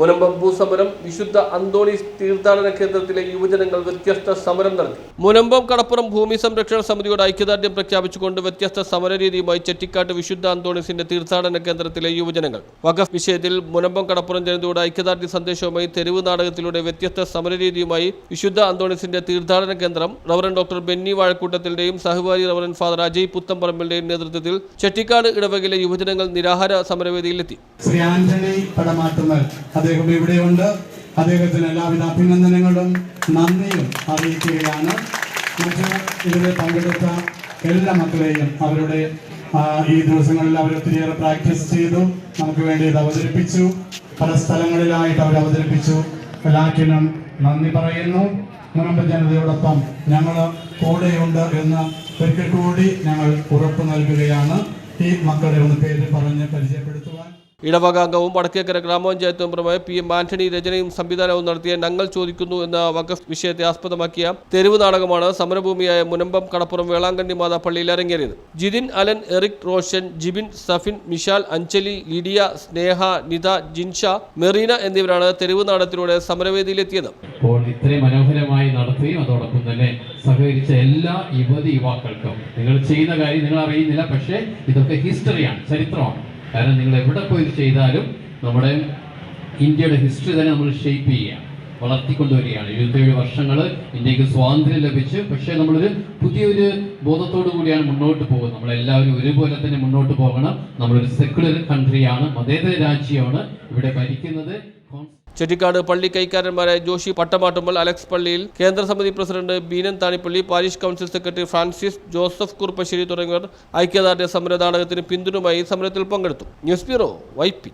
Munambam സമരം വിശുദ്ധ അന്തോണീസ് തീർത്ഥാടന കേന്ദ്രത്തിലെ യുവജനങ്ങൾ വ്യത്യസ്ത സമരം നടത്തി. മുനമ്പം കടപ്പുറം ഭൂമി സംരക്ഷണ സമിതിയോട് ഐക്യദാർഢ്യം പ്രഖ്യാപിച്ചുകൊണ്ട് വ്യത്യസ്ത സമരരീതിയുമായി ചെട്ടിക്കാട്ട് വിശുദ്ധ അന്തോണീസിന്റെ തീർത്ഥാടന കേന്ദ്രത്തിലെ യുവജനങ്ങൾ. വഖഫ് വിഷയത്തിൽ മുനമ്പം കടപ്പുറം ജനതയോട് ഐക്യദാർഢ്യ സന്ദേശവുമായി തെരുവ് നാടകത്തിലൂടെ വ്യത്യസ്ത സമരരീതിയുമായി വിശുദ്ധ അന്തോണീസിന്റെ തീർത്ഥാടന കേന്ദ്രം റവറൻ ഡോക്ടർ ബെന്നി വാഴക്കൂട്ടത്തിന്റെയും സഹകാരി റവറൻ ഫാദർ അജയ് പുത്തമ്പറമ്പിന്റെയും നേതൃത്വത്തിൽ ചെട്ടിക്കാട് ഇടവകയിലെ യുവജനങ്ങൾ നിരാഹാര സമരവേദിയിലെത്തി. ശ്രീ ആന്റണി പടമാറ്റുന്നൽ അദ്ദേഹം ഇവിടെയുണ്ട്. അദ്ദേഹത്തിന് എല്ലാവിധ അഭിനന്ദനങ്ങളും നന്ദിയും അറിയിക്കുകയാണ്. മറ്റ് പങ്കെടുത്ത എല്ലാ മക്കളെയും അവരുടെ ഈ ദിവസങ്ങളിൽ അവർ ഒത്തിരിയേറെ പ്രാക്ടീസ് ചെയ്തു. നമുക്ക് വേണ്ടി ഇത് അവതരിപ്പിച്ചു. പല സ്ഥലങ്ങളിലായിട്ട് അവർ അവതരിപ്പിച്ചു. എല്ലാറ്റിനും നന്ദി പറയുന്നു. മുനമ്പ ജനതയോടൊപ്പം ഞങ്ങൾ കൂടെയുണ്ട് എന്ന് ഒരിക്കൽ കൂടി ഞങ്ങൾ ഉറപ്പ് നൽകുകയാണ്. ഈ മക്കളെ ഒന്ന് പേര് പറഞ്ഞ് പരിചയപ്പെടുത്തുവാൻ. ഇടവക അംഗവും വടക്കേക്കര ഗ്രാമപഞ്ചായത്ത് മെമ്പറുമായ പി എം ആന്റണി രചനയും സംവിധാനവും നടത്തിയ ഞങ്ങൾ ചോദിക്കുന്നു എന്ന വഖഫ് വിഷയത്തെ ആസ്പദമാക്കിയ തെരുവ് നാടകമാണ് സമരഭൂമിയായ മുനമ്പം കടപ്പുറം വേളാങ്കണ്ണി മാതാ പള്ളിയിൽ അരങ്ങേറിയത്. Jithin Alan Eric Roshan Jibin Safin Mishal Anjali Lydia Sneha Nitha Jinsha Merina എന്നിവരാണ് തെരുവ് നാടകത്തിലൂടെ സമരവേദിയിലെത്തിയത്. ഇത്രയും മനോഹരമായി നടത്തുകയും അതോടൊപ്പം തന്നെ സഹകരിച്ച എല്ലാ യുവതി യുവാക്കൾക്കും. നിങ്ങൾ ചെയ്യുന്ന കാര്യം നിങ്ങൾ അറിയുന്നില്ല പക്ഷേ ഇതൊക്കെ ഹിസ്റ്ററിയാണ് ചരിത്രമാണ്. കാരണം നിങ്ങൾ എവിടെ പോയി ചെയ്താലും നമ്മുടെ ഇന്ത്യയുടെ ഹിസ്റ്ററി തന്നെ നമ്മൾ ഷേപ്പ് ചെയ്യുകയാണ് വളർത്തിക്കൊണ്ടുവരികയാണ്. എഴുപത്തേഴ് വർഷങ്ങൾ ഇന്ത്യയ്ക്ക് സ്വാതന്ത്ര്യം ലഭിച്ചു പക്ഷേ നമ്മളൊരു പുതിയൊരു ബോധത്തോടു കൂടിയാണ് മുന്നോട്ട് പോകുന്നത്. നമ്മളെല്ലാവരും ഒരുപോലെ തന്നെ മുന്നോട്ട് പോകണം. നമ്മളൊരു സെക്യുലർ കൺട്രിയാണ് മതേതര രാജ്യമാണ് ഇവിടെ ഭരിക്കുന്നത്. ചെട്ടിക്കാട് പള്ളി കൈക്കാരന്മാരായ ജോഷി പട്ടമാട്ടുമ്പൽ അലക്സ് പള്ളിയിൽ കേന്ദ്രസമിതി president Beenan Thanippally parish council secretary Francis Joseph Kurppassery തുടങ്ങിയവർ ഐക്യദാർഢ്യ സമരനാടകത്തിന് പിന്തുണമായി സമരത്തിൽ പങ്കെടുത്തു. News bureau വൈപ്പി